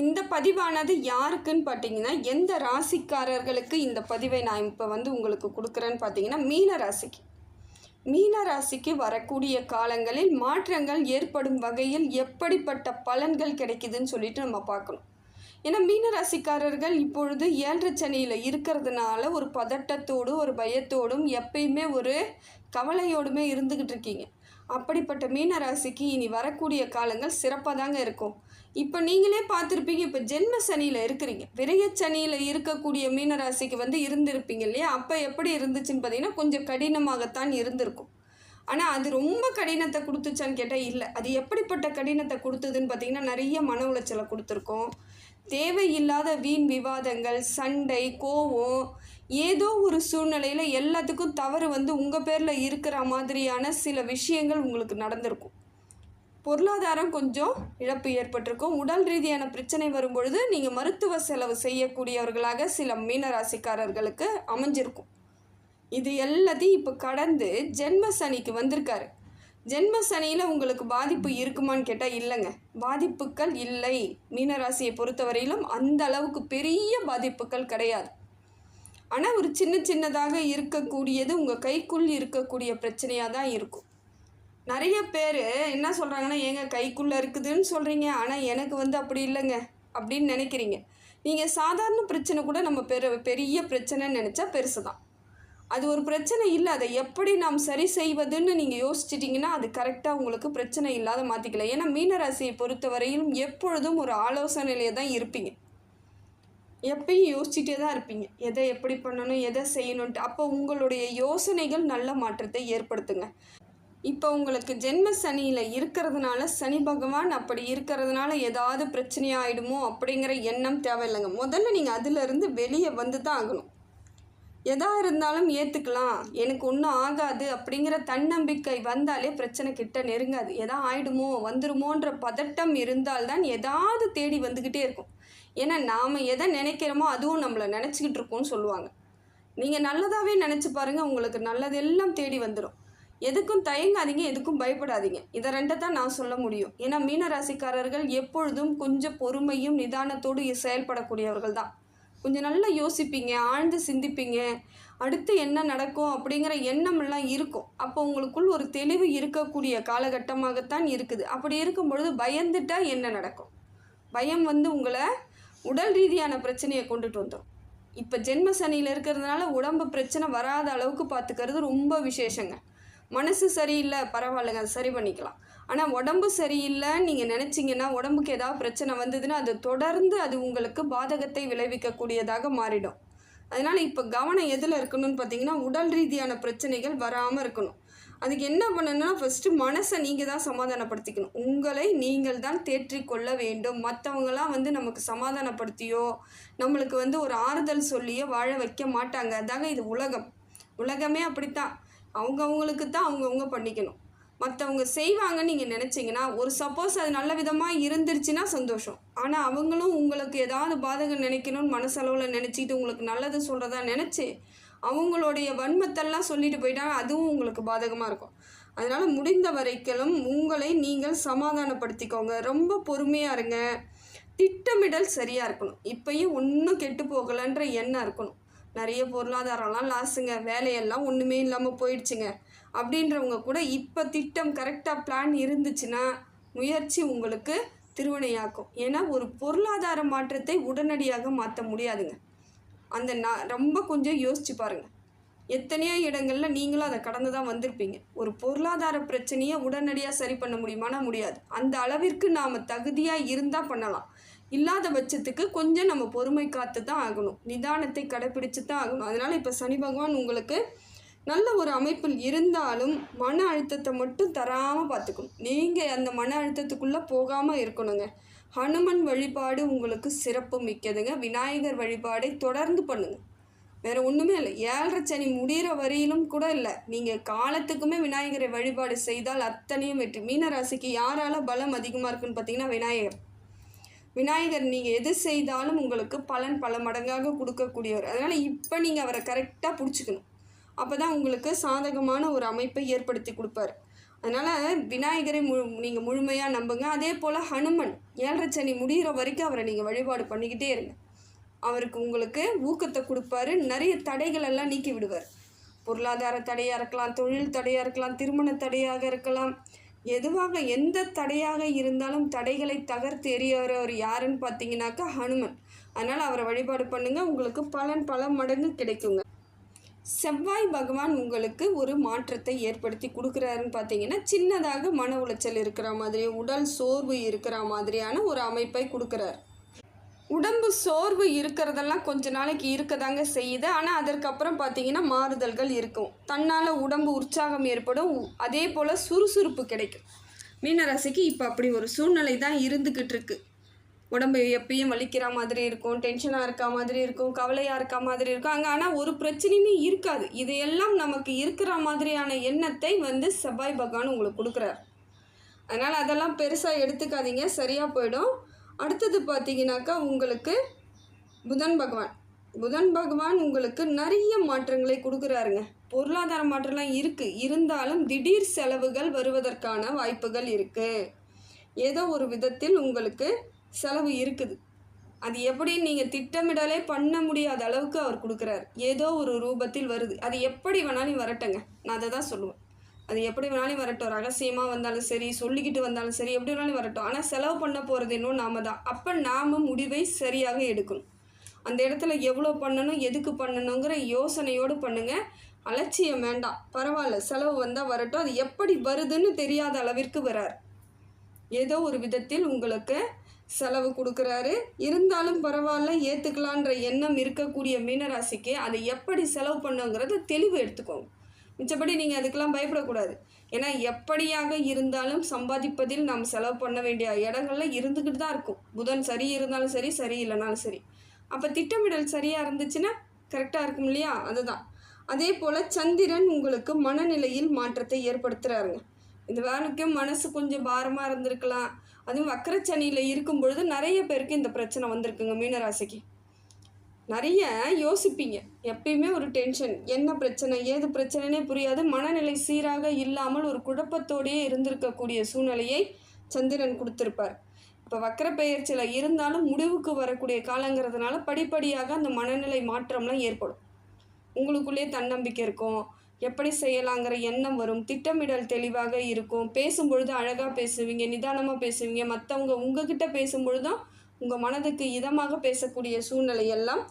இந்த பதிவானது யாருக்குன்னு பார்த்தீங்கன்னா எந்த ராசிக்காரர்களுக்கு இந்த பதிவை நான் இப்போ வந்து உங்களுக்கு கொடுக்குறேன்னு பார்த்தீங்கன்னா மீன ராசிக்கு. மீன ராசிக்கு வரக்கூடிய காலங்களில் மாற்றங்கள் ஏற்படும் வகையில் எப்படிப்பட்ட பலன்கள் கிடைக்குதுன்னு சொல்லிட்டு நம்ம பார்க்கணும். ஏன்னா மீன ராசிக்காரர்கள் இப்பொழுது ஏழரை சனியில் இருக்கிறதுனால ஒரு பதட்டத்தோடு ஒரு பயத்தோடும் எப்பயுமே ஒரு கவலையோடுமே இருந்துக்கிட்டு இருக்கீங்க. அப்படிப்பட்ட மீன ராசிக்கு இனி வரக்கூடிய காலங்கள் சிறப்பாக தாங்க இருக்கும். இப்போ நீங்களே பார்த்துருப்பீங்க இப்போ ஜென்ம சனியில் இருக்கிறீங்க. விரைய சனியில் இருக்கக்கூடிய மீனராசிக்கு வந்து இருந்திருப்பீங்க இல்லையா? அப்போ எப்படி இருந்துச்சுன்னு பார்த்தீங்கன்னா கொஞ்சம் கடினமாகத்தான் இருந்திருக்கும். ஆனால் அது ரொம்ப கடினத்தை கொடுத்துச்சான்னு கேட்டால் இல்லை. அது எப்படிப்பட்ட கடினத்தை கொடுத்ததுன்னு பார்த்தீங்கன்னா நிறைய மன உளைச்சலை கொடுத்துருக்கோம். தேவையில்லாத வீண் விவாதங்கள் சண்டை கோவம் ஏதோ ஒரு சூழ்நிலையில் எல்லாத்துக்கும் தவறு வந்து உங்கள் பேரில் இருக்கிற மாதிரியான சில விஷயங்கள் உங்களுக்கு நடந்திருக்கும். பொருளாதாரம் கொஞ்சம் இழப்பு ஏற்பட்டிருக்கும். உடல் ரீதியான பிரச்சனை வரும்பொழுது நீங்கள் மருத்துவ செலவு செய்யக்கூடியவர்களாக சில மீனராசிக்காரர்களுக்கு அமைஞ்சிருக்கும். இது எல்லாத்தையும் இப்போ கடந்து ஜென்ம சனிக்கு வந்திருக்காரு. ஜென்ம சனியில் உங்களுக்கு பாதிப்பு இருக்குமான்னு கேட்டால் இல்லைங்க. பாதிப்புகள் இல்லை. மீனராசியை பொறுத்தவரையிலும் அந்த அளவுக்கு பெரிய பாதிப்புகள் கிடையாது. ஆனால் ஒரு சின்ன சின்னதாக இருக்கக்கூடியது உங்கள் கைக்குள் இருக்கக்கூடிய பிரச்சனையாக தான் இருக்கும். நிறைய பேர் என்ன சொல்கிறாங்கன்னா ஏங்க கைக்குள்ளே இருக்குதுன்னு சொல்கிறீங்க ஆனால் எனக்கு வந்து அப்படி இல்லைங்க. அப்படின்னு நினைக்கிறீங்க. நீங்கள் சாதாரண பிரச்சனை கூட நம்ம பெரு பெரிய பிரச்சனைன்னு நினச்சா பெருசு தான் அது ஒரு பிரச்சனை இல்லை. அதை எப்படி நாம் சரி செய்வதுன்னு நீங்கள் யோசிச்சிட்டிங்கன்னா அது கரெக்டாக உங்களுக்கு பிரச்சனை இல்லாத மாற்றிக்கலாம் ஏன்னா மீனராசியை பொறுத்தவரையிலும் எப்பொழுதும் ஒரு ஆலோசனையிலே தான் இருப்பீங்க. எப்பயும் யோசிச்சுட்டே தான் இருப்பீங்க. எதை எப்படி பண்ணணும் எதை செய்யணுன்ட்டு அப்போ உங்களுடைய யோசனைகள் நல்ல மாற்றத்தை ஏற்படுத்துங்க. இப்போ உங்களுக்கு ஜென்ம சனியில் இருக்கிறதுனால சனி பகவான் அப்படி இருக்கிறதுனால ஏதாவது பிரச்சனையாயிடுமோ அப்படிங்கிற எண்ணம் தேவையில்லைங்க. முதல்ல நீங்கள் அதிலிருந்து வெளியே வந்து தான் ஆகணும். எதா இருந்தாலும் ஏற்றுக்கலாம் எனக்கு ஒன்றும் ஆகாது அப்படிங்கிற தன்னம்பிக்கை வந்தாலே பிரச்சனை கிட்ட நெருங்காது. எதா ஆயிடுமோ வந்துருமோன்ற பதட்டம் இருந்தால்தான் எதாவது தேடி வந்துக்கிட்டே இருக்கும். ஏன்னா நாம் எதை நினைக்கிறோமோ அதுவும் நம்மளை நினச்சிக்கிட்டு இருக்கோம்னு சொல்லுவாங்க. நீங்கள் நல்லதாகவே நினச்சி பாருங்கள் உங்களுக்கு நல்லதெல்லாம் தேடி வந்துடும் எதுக்கும் தயங்காதீங்க எதுக்கும் பயப்படாதீங்க. இதை ரெண்டை தான் நான் சொல்ல முடியும். ஏன்னா மீனராசிக்காரர்கள் எப்பொழுதும் கொஞ்சம் பொறுமையும் நிதானத்தோடு செயல்படக்கூடியவர்கள் தான் கொஞ்சம் நல்லா யோசிப்பீங்க ஆழ்ந்து சிந்திப்பீங்க. அடுத்து என்ன நடக்கும் அப்படிங்கிற எண்ணமெல்லாம் இருக்கும். அப்போ உங்களுக்குள் ஒரு தெளிவு இருக்கக்கூடிய காலகட்டமாகத்தான் இருக்குது. அப்படி இருக்கும் பொழுது பயந்துட்டால் என்ன நடக்கும்? பயம் வந்து உங்களை உடல் ரீதியான பிரச்சனையை கொண்டுட்டு வந்துடும் இப்போ ஜென்ம சனியில் இருக்கிறதுனால உடம்பு பிரச்சனை வராத அளவுக்கு பார்த்துக்கிறது ரொம்ப விசேஷங்க. மனசு சரியில்லை பரவாயில்லைங்க அது சரி பண்ணிக்கலாம். ஆனால் உடம்பு சரியில்லை நீங்கள் நினச்சிங்கன்னா உடம்புக்கு ஏதாவது பிரச்சனை வந்ததுன்னா அது தொடர்ந்து அது உங்களுக்கு பாதகத்தை விளைவிக்கக்கூடியதாக மாறிடும். அதனால் இப்போ கவனம் எதில் இருக்கணும்னு பார்த்தீங்கன்னா உடல் ரீதியான பிரச்சனைகள் வராமல் இருக்கணும். அதுக்கு என்ன பண்ணணும்னா ஃபஸ்ட்டு மனசை நீங்கள் தான் சமாதானப்படுத்திக்கணும். உங்களை நீங்கள் தான் தேற்றிக்கொள்ள வேண்டும். மற்றவங்களாம் வந்து நமக்கு சமாதானப்படுத்தியோ நம்மளுக்கு வந்து ஒரு ஆறுதல் சொல்லியோ வாழ வைக்க மாட்டாங்க. அதாங்க இது உலகம். உலகமே அப்படித்தான். அவங்கவுங்களுக்கு தான் அவங்கவுங்க பண்ணிக்கணும். மற்றவங்க செய்வாங்கன்னு நீங்கள் நினச்சிங்கன்னா ஒரு சப்போஸ் அது நல்ல விதமாக இருந்துருச்சுன்னா சந்தோஷம். ஆனால் அவங்களும் உங்களுக்கு ஏதாவது பாதகம் நினைக்கணும்னு மனசளவில் நினச்சிக்கிட்டு உங்களுக்கு நல்லது சொல்கிறதா நினச்சி அவங்களுடைய வன்மத்தெல்லாம் சொல்லிட்டு போயிட்டாங்க அதுவும் உங்களுக்கு பாதகமாக இருக்கும். அதனால் முடிந்த வரைக்கும் உங்களை நீங்கள் சமாதானப்படுத்திக்கோங்க. ரொம்ப பொறுமையாக இருங்க. திட்டமிடல் சரியாக இருக்கணும். இப்பயும் ஒன்றும் கெட்டு போகலைன்ற எண்ணம் இருக்கணும். நிறைய பொருளாதாரம்லாம் லாஸுங்க வேலையெல்லாம் ஒன்றுமே இல்லாமல் போயிடுச்சுங்க. அப்படின்றவங்க கூட இப்போ திட்டம் கரெக்டாக பிளான் இருந்துச்சுன்னா முயற்சி உங்களுக்கு திருவினையாக்கும். ஏன்னா ஒரு பொருளாதார மாற்றத்தை உடனடியாக மாற்ற முடியாதுங்க. அந்த நான் ரொம்ப கொஞ்சம் யோசிச்சு பாருங்கள் எத்தனையோ இடங்களில் நீங்களும் அதை கடந்து தான் வந்திருப்பீங்க. ஒரு பொருளாதார பிரச்சனையை உடனடியாக சரி பண்ண முடியுமானா முடியாது. அந்த அளவிற்கு நாம் தகுதியாக இருந்தால் பண்ணலாம். இல்லாத பட்சத்துக்கு கொஞ்சம் நம்ம பொறுமை காத்து தான் ஆகணும். நிதானத்தை கடைப்பிடிச்சு தான் ஆகணும். அதனால் இப்போ சனி பகவான் உங்களுக்கு நல்ல ஒரு அமைப்பில் இருந்தாலும் மன அழுத்தத்தை மட்டும் தராமல் பார்த்துக்கணும் நீங்கள் அந்த மன அழுத்தத்துக்குள்ளே போகாமல் இருக்கணுங்க. ஹனுமன் வழிபாடு உங்களுக்கு சிறப்பு மிக்கதுங்க. விநாயகர் வழிபாடை தொடர்ந்து பண்ணுங்கள் வேறு ஒன்றுமே இல்லை. ஏழரை சனி முடிகிற வரையிலும் கூட இல்லை. நீங்கள் காலத்துக்குமே விநாயகரை வழிபாடு செய்தால் அத்தனையும் வெற்றி. மீனராசிக்கு யாரால பலம் அதிகமாக இருக்குன்னு பார்த்தீங்கன்னா விநாயகர். விநாயகர் நீங்கள் எது செய்தாலும் உங்களுக்கு பலன் பல மடங்காக கொடுக்கக்கூடியவர். அதனால் இப்போ நீங்கள் அவரை கரெக்டாக பிடிச்சிக்கணும். அப்போ தான் உங்களுக்கு சாதகமான ஒரு அமைப்பை ஏற்படுத்தி கொடுப்பாரு. அதனால் விநாயகரை மு நீங்கள் முழுமையாக நம்புங்க. அதே போல் ஹனுமன் ஏழரை சனி முடிகிற வரைக்கும் அவரை நீங்கள் வழிபாடு பண்ணிக்கிட்டே இருங்க. அவருக்கு உங்களுக்கு ஊக்கத்தை கொடுப்பாரு. நிறைய தடைகள் எல்லாம் நீக்கி விடுவார். பொருளாதார தடையாக இருக்கலாம் தொழில் தடையாக இருக்கலாம் திருமண தடையாக இருக்கலாம் எதுவாக எந்த தடையாக இருந்தாலும் தடைகளை தகர்த்து எறியவர் யாருன்னு பார்த்தீங்கன்னாக்கா ஹனுமன். அதனால் அவரை வழிபாடு பண்ணுங்கள் உங்களுக்கு பலன் பல மடங்கு கிடைக்குங்க. செவ்வாய் பகவான் உங்களுக்கு ஒரு மாற்றத்தை ஏற்படுத்தி கொடுக்குறாருன்னு பார்த்தீங்கன்னா சின்னதாக மன உளைச்சல் இருக்கிற மாதிரி உடல் சோர்வு இருக்கிற மாதிரியான ஒரு அமைப்பை கொடுக்குறாரு. உடம்பு சோர்வு இருக்கிறதெல்லாம் கொஞ்ச நாளைக்கு இருக்கதாங்க செய்யுது. ஆனால் அதற்கப்புறம் பார்த்தீங்கன்னா மாறுதல்கள் இருக்கும். தன்னால் உடம்பு உற்சாகம் ஏற்படும். அதே போல் சுறுசுறுப்பு கிடைக்கும். மீனராசிக்கு இப்போ அப்படி ஒரு சூழ்நிலை தான் இருந்துக்கிட்டு இருக்கு. உடம்பு எப்பயும் வலிக்கிற மாதிரி இருக்கும். டென்ஷனாக இருக்க மாதிரி இருக்கும். கவலையாக இருக்க மாதிரி இருக்கும். அங்கே ஆனால் ஒரு பிரச்சனையுமே இருக்காது. இதையெல்லாம் நமக்கு இருக்கிற மாதிரியான எண்ணத்தை வந்து செவ்வாய் பகவான் உங்களுக்கு கொடுக்குறாரு. அதனால் அதெல்லாம் பெருசாக எடுத்துக்காதீங்க. சரியாக போயிடும். அடுத்தது பார்த்தீங்கன்னாக்கா உங்களுக்கு புதன் பகவான். புதன் பகவான் உங்களுக்கு நிறைய மாற்றங்களை கொடுக்குறாருங்க. பொருளாதார மாற்றம்லாம் இருக்குது இருந்தாலும் திடீர் செலவுகள் வருவதற்கான வாய்ப்புகள் இருக்குது ஏதோ ஒரு விதத்தில் உங்களுக்கு செலவு இருக்குது. அது எப்படி நீங்கள் திட்டமிடலே பண்ண முடியாத அளவுக்கு அவர் கொடுக்குறாரு. ஏதோ ஒரு ரூபத்தில் வருது. அது எப்படி வேணாலும் வரட்டுங்க. நான் அதை தான் சொல்லுவேன். அது எப்படி வேணாலும் வரட்டும். ரகசியமாக வந்தாலும் சரி சொல்லிக்கிட்டு வந்தாலும் சரி எப்படி வேணாலும் வரட்டும். ஆனால் செலவு பண்ண போகிறது இன்னும் நாம தான். அப்போ நாம் முடிவை சரியாக எடுக்கணும். அந்த இடத்துல எவ்வளோ பண்ணணும் எதுக்கு பண்ணணுங்கிற யோசனையோடு பண்ணுங்கள் அலட்சியம் வேண்டாம். பரவாயில்ல செலவு வந்தால் வரட்டும். அது எப்படி வருதுன்னு தெரியாத அளவிற்கு வரார். ஏதோ ஒரு விதத்தில் உங்களுக்கு செலவு கொடுக்குறாரு. இருந்தாலும் பரவாயில்ல ஏற்றுக்கலான்ற எண்ணம் இருக்கக்கூடிய மீனராசிக்கு அதை எப்படி செலவு பண்ணுங்கிறத தெளிவு எடுத்துக்கோங்க. மிச்சப்படி நீங்கள் அதுக்கெல்லாம் பயப்படக்கூடாது. ஏன்னா எப்படியாக இருந்தாலும் சம்பாதிப்பதில் நாம் செலவு பண்ண வேண்டிய இடங்கள்ல இருந்துக்கிட்டு தான் இருக்கும். புதன் சரி இருந்தாலும் சரி சரி இல்லைனாலும் சரி. அப்போ திட்டமிடல் சரியாக இருந்துச்சுன்னா கரெக்டாக இருக்கும் இல்லையா? அதுதான். அதே போல் சந்திரன் உங்களுக்கு மனநிலையில் மாற்றத்தை ஏற்படுத்துகிறாருங்க இந்த வேலைக்கும் மனசு கொஞ்சம் பாரமாக இருந்திருக்கலாம். அதுவும் வக்கரச்சனியில் இருக்கும் பொழுது நிறைய பேருக்கு இந்த பிரச்சனை வந்திருக்குங்க மீனராசிக்கு. நிறைய யோசிப்பீங்க. எப்பயுமே ஒரு டென்ஷன் என்ன பிரச்சனை ஏது பிரச்சனைனே புரியாது. மனநிலை சீராக இல்லாமல் ஒரு குழப்பத்தோடையே இருந்திருக்கக்கூடிய சூழ்நிலையை சந்திரன் கொடுத்துருப்பார். இப்போ வக்கர பெயர்ச்சியில் இருந்தாலும் முடிவுக்கு வரக்கூடிய காலங்கிறதுனால படிப்படியாக அந்த மனநிலை மாற்றம்லாம் ஏற்படும். உங்களுக்குள்ளேயே தன்னம்பிக்கை இருக்கும். எப்படி செய்யலாங்கிற எண்ணம் வரும். திட்டமிடல் தெளிவாக இருக்கும். பேசும்பொழுது அழகாக பேசுவீங்க நிதானமாக பேசுவீங்க. மற்றவங்க உங்ககிட்ட பேசும்பொழுதும் உங்கள் மனதுக்கு இதமாக பேசக்கூடிய சூழ்நிலையெல்லாம்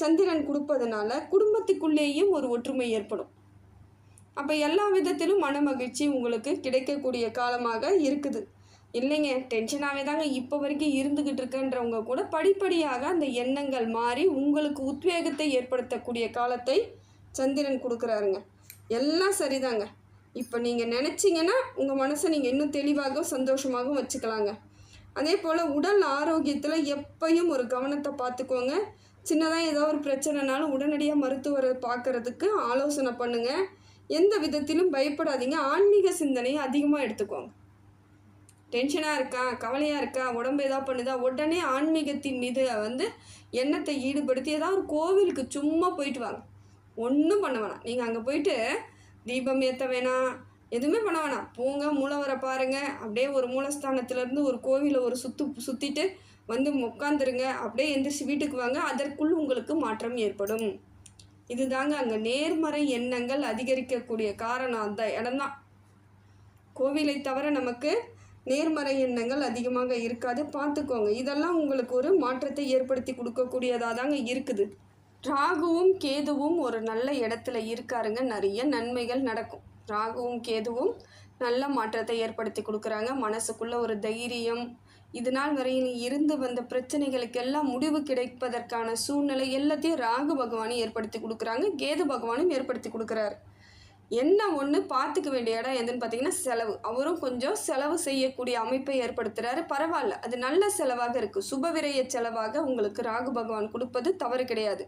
சந்திரன் கொடுப்பதனால குடும்பத்துக்குள்ளேயும் ஒரு ஒற்றுமை ஏற்படும். அப்போ எல்லா விதத்திலும் மன மகிழ்ச்சி உங்களுக்கு கிடைக்கக்கூடிய காலமாக இருக்குது. இல்லைங்க டென்ஷனாகவே தாங்க இப்போ வரைக்கும் இருந்துக்கிட்டு இருக்கன்றவங்க கூட படிப்படியாக அந்த எண்ணங்கள் மாறி உங்களுக்கு உத்வேகத்தை ஏற்படுத்தக்கூடிய காலத்தை சந்திரன் கொடுக்குறாருங்க. எல்லாம் சரிதாங்க. இப்போ நீங்கள் நினச்சிங்கன்னா உங்கள் மனசை நீங்கள் இன்னும் தெளிவாகவும் சந்தோஷமாகவும் வச்சுக்கலாங்க. அதே போல் உடல் ஆரோக்கியத்தில் எப்பயும் ஒரு கவனத்தை பார்த்துக்கோங்க சின்னதாக ஏதோ ஒரு பிரச்சனைனாலும் உடனடியாக மருத்துவரை பார்க்குறதுக்கு ஆலோசனை பண்ணுங்கள் எந்த விதத்திலும் பயப்படாதீங்க. ஆன்மீக சிந்தனையை அதிகமாக எடுத்துக்கோங்க. டென்ஷனாக இருக்கா? கவலையாக இருக்கா? உடம்பு ஏதாவது பண்ணுதா? உடனே ஆன்மீகத்தின் மீது வந்து எண்ணத்தை ஈடுபடுத்தி ஏதாவது ஒரு கோவிலுக்கு சும்மா போயிட்டு வாங்க. ஒன்றும் பண்ண வேணாம். நீங்கள் அங்கே போயிட்டு தீபம் ஏற்ற வேணாம். எதுவுமே பண்ண வேணாம். போங்க மூலவரை பாருங்கள் அப்படியே ஒரு மூலஸ்தானத்துலேருந்து ஒரு கோவிலை ஒரு சுற்று சுற்றிட்டு வந்து உட்காந்துருங்க அப்படியே எந்திரிச்சு வீட்டுக்கு வாங்க. அதற்குள் உங்களுக்கு மாற்றம் ஏற்படும். இதுதாங்க அங்கே நேர்மறை எண்ணங்கள் அதிகரிக்கக்கூடிய காரணம். அந்த இடம்தான் கோவிலை தவிர நமக்கு நேர்மறை எண்ணங்கள் அதிகமாக இருக்காது. பார்த்துக்கோங்க. இதெல்லாம் உங்களுக்கு ஒரு மாற்றத்தை ஏற்படுத்தி கொடுக்கக்கூடியதாக தாங்க இருக்குது. ராகுவும் கேதுவும் ஒரு நல்ல இடத்துல இருக்காருங்க. நிறைய நன்மைகள் நடக்கும். ராகுவும் கேதுவும் நல்ல மாற்றத்தை ஏற்படுத்தி கொடுக்குறாங்க. மனசுக்குள்ள ஒரு தைரியம் இது நாள் வரையில் இருந்து வந்த பிரச்சனைகளுக்கு எல்லாம் முடிவு கிடைப்பதற்கான சூழ்நிலை எல்லாத்தையும் ராகு பகவானும் ஏற்படுத்தி கொடுக்குறாங்க. கேது பகவானும் ஏற்படுத்தி கொடுக்குறாரு. என்ன ஒன்று பார்த்துக்க வேண்டிய இடம் எதுன்னு பார்த்தீங்கன்னா செலவு. அவரும் கொஞ்சம் செலவு செய்யக்கூடிய அமைப்பை ஏற்படுத்துகிறாரு பரவாயில்ல அது நல்ல செலவாக இருக்குது சுபவிரய செலவாக உங்களுக்கு ராகு பகவான் கொடுப்பது தவறு கிடையாது.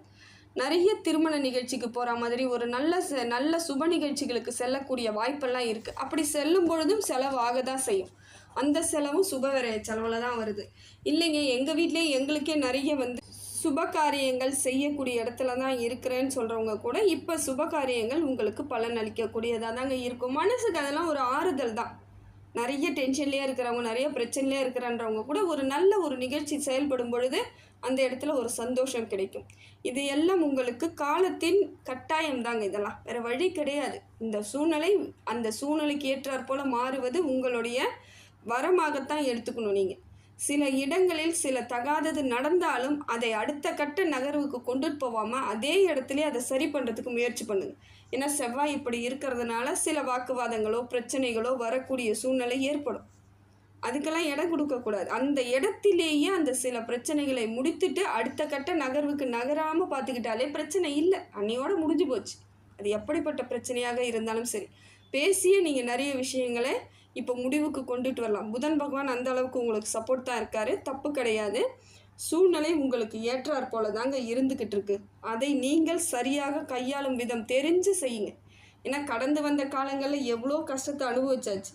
நிறைய திருமண நிகழ்ச்சிக்கு போகிற மாதிரி ஒரு நல்ல நல்ல சுப நிகழ்ச்சிகளுக்கு செல்லக்கூடிய வாய்ப்பெல்லாம் இருக்குது அப்படி செல்லும் பொழுதும் செலவு ஆக தான் செய்யும். அந்த செலவும் சுப செலவில் தான் வருது. இல்லைங்க எங்கள் வீட்லேயே எங்களுக்கே நிறைய வந்து சுப காரியங்கள் செய்யக்கூடிய இடத்துல தான் இருக்கிறேன்னு சொல்கிறவங்க கூட இப்போ சுப காரியங்கள் உங்களுக்கு பலன் அளிக்கக்கூடியதாக தாங்க இருக்கும். மனசுக்கு அதெல்லாம் ஒரு ஆறுதல் தான். நிறைய டென்ஷன்லேயே இருக்கிறவங்க நிறைய பிரச்சனையிலே இருக்கிறன்றவங்க கூட ஒரு நல்ல ஒரு நிகழ்ச்சி செயல்படும் பொழுது அந்த இடத்துல ஒரு சந்தோஷம் கிடைக்கும். இது எல்லாம் உங்களுக்கு காலத்தின் கட்டாயம் தாங்க இதெல்லாம். வேறு வழி கிடையாது. இந்த சூழ்நிலை அந்த சூழ்நிலைக்கு ஏற்றாற்போல் மாறுவது உங்களுடைய வரமாகத்தான் எடுத்துக்கணும் நீங்கள் சில இடங்களில் சில தகாதது நடந்தாலும் அதை அடுத்த கட்ட நகர்வுக்கு கொண்டுட்டு போகாமல் அதே இடத்துல அதை சரி பண்ணுறதுக்கு முயற்சி பண்ணுங்கள் ஏன்னா செவ்வாய் இப்படி இருக்கிறதுனால சில வாக்குவாதங்களோ பிரச்சனைகளோ வரக்கூடிய சூழ்நிலை ஏற்படும். அதுக்கெல்லாம் இடம் கொடுக்கக்கூடாது அந்த இடத்திலேயே அந்த சில பிரச்சனைகளை முடித்துட்டு அடுத்த கட்ட நகர்வுக்கு நகராமல் பார்த்துக்கிட்டாலே பிரச்சனை இல்லை. அன்னையோட முடிஞ்சு போச்சு. அது எப்படிப்பட்ட பிரச்சனையாக இருந்தாலும் சரி. பேசியே நீங்கள் நிறைய விஷயங்களை இப்போ முடிவுக்கு கொண்டுட்டு வரலாம். புதன் பகவான் அந்த அளவுக்கு உங்களுக்கு சப்போர்ட் தான் இருக்காரு. தப்பு கிடையாது. சூழ்நிலை உங்களுக்கு ஏற்றாற் போல தாங்க இருந்துக்கிட்டு இருக்கு. அதை நீங்கள் சரியாக கையாளும் விதம் தெரிஞ்சு செய்யுங்க. ஏன்னா கடந்து வந்த காலங்களில் எவ்வளோ கஷ்டத்தை அனுபவிச்சாச்சு.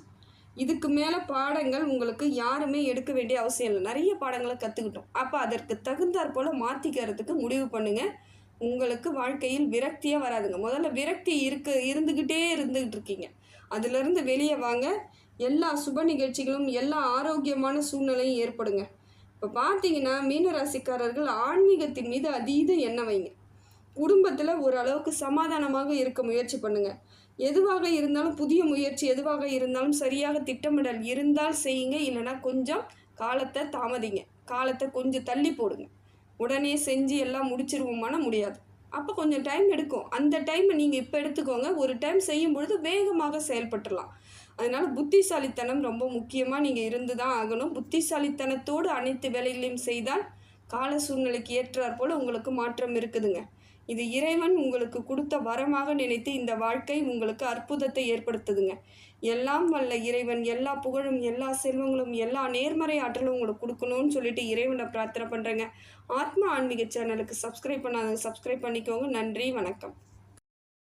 இதுக்கு மேலே பாடங்கள் உங்களுக்கு யாருமே எடுக்க வேண்டிய அவசியம் இல்லை. நிறைய பாடங்களை கற்றுக்கிட்டோம் அப்போ அதற்கு தகுந்தாற் போல் மாற்றிக்கிறதுக்கு முடிவு பண்ணுங்கள் உங்களுக்கு வாழ்க்கையில் விரக்தியாக வராதுங்க. முதல்ல விரக்தி இருக்க இருந்துக்கிட்டே இருந்துக்கிட்டு இருக்கீங்க. அதுலேருந்து வெளியே வாங்க. எல்லா சுப நிகழ்ச்சிகளும் எல்லா ஆரோக்கியமான சூழ்நிலையும் ஏற்படுங்க. இப்போ பார்த்தீங்கன்னா மீனராசிக்காரர்கள் ஆன்மீகத்தின் மீது அதீத எண்ணம் வைங்க. குடும்பத்தில் ஓரளவுக்கு சமாதானமாக இருக்க முயற்சி பண்ணுங்கள் எதுவாக இருந்தாலும் புதிய முயற்சி எதுவாக இருந்தாலும் சரியாக திட்டமிடல் இருந்தால் செய்யுங்க. இல்லைன்னா கொஞ்சம் காலத்தை தாமதிங்க. காலத்தை கொஞ்சம் தள்ளி போடுங்க. உடனே செஞ்சு எல்லாம் முடிச்சிருவோமான முடியாது. அப்போ கொஞ்சம் டைம் எடுக்கும். அந்த டைமை நீங்கள் இப்போ எடுத்துக்கோங்க. ஒரு டைம் செய்யும் பொழுது வேகமாக செயல்பட்டுடலாம் அதனால் புத்திசாலித்தனம் ரொம்ப முக்கியமாக நீங்கள் இருந்து தான் ஆகணும். புத்திசாலித்தனத்தோடு அனைத்து வேலைகளையும் செய்தால் கால சூழ்நிலைக்கு ஏற்றாற்போல் உங்களுக்கு மாற்றம் இருக்குதுங்க. இது இறைவன் உங்களுக்கு கொடுத்த வரமாக நினைத்து இந்த வாழ்க்கை உங்களுக்கு அற்புதத்தை ஏற்படுத்துதுங்க. எல்லாம் வல்ல இறைவன் எல்லா புகழும் எல்லா செல்வங்களும் எல்லா நேர்மறை ஆற்றலும் உங்களுக்கு கொடுக்கணும்னு சொல்லிட்டு இறைவனை பிரார்த்தனை பண்ணுறேங்க ஆத்மா ஆன்மீக சேனலுக்கு சப்ஸ்கிரைப் பண்ணாதவங்க சப்ஸ்கிரைப் பண்ணிக்கோங்க. நன்றி வணக்கம்.